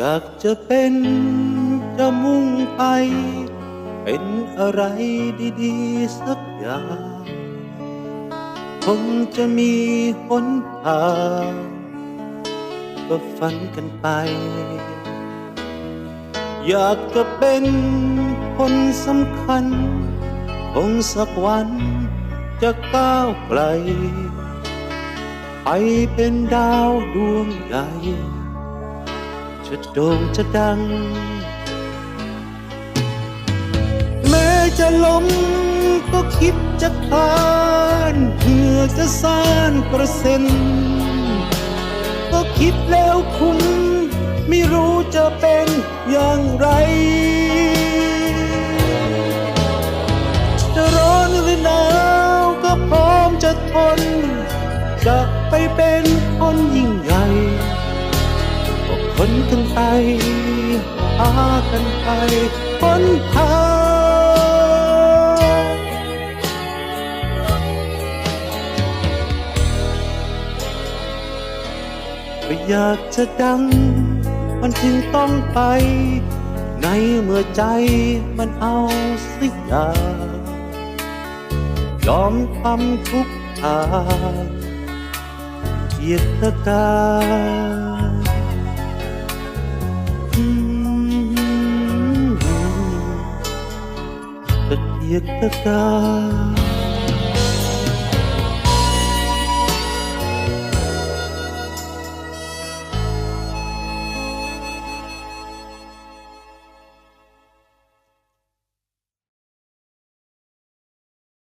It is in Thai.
อยากจะเป็นจะมุ่งไป เป็นอะไรดีๆ สักอย่างคงจะมีหนทางก็ฝันกันไป อยากจะเป็นคนสำคัญ คงสักวันจะก้าวไกล ไปเป็นดาวดวงใหญ่ จะโด่งจะดัง แม้จะล้มก็คิดจะคลานเพื่อจะสร้างเปอร์เซ็นต์ก็คิดแล้วคุณไม่รู้จะเป็นอย่างไร จะร้อนหรือหนาวก็พร้อมจะทน จะไปเป็นคนยิ่งใหญ่ คนกันไปพากันไปคนหาก็อยากจะดัง มันจึงต้องไป ในเมื่อใจมันเอาสิยายอมทำทุกทางเกียรติการ yet the dark.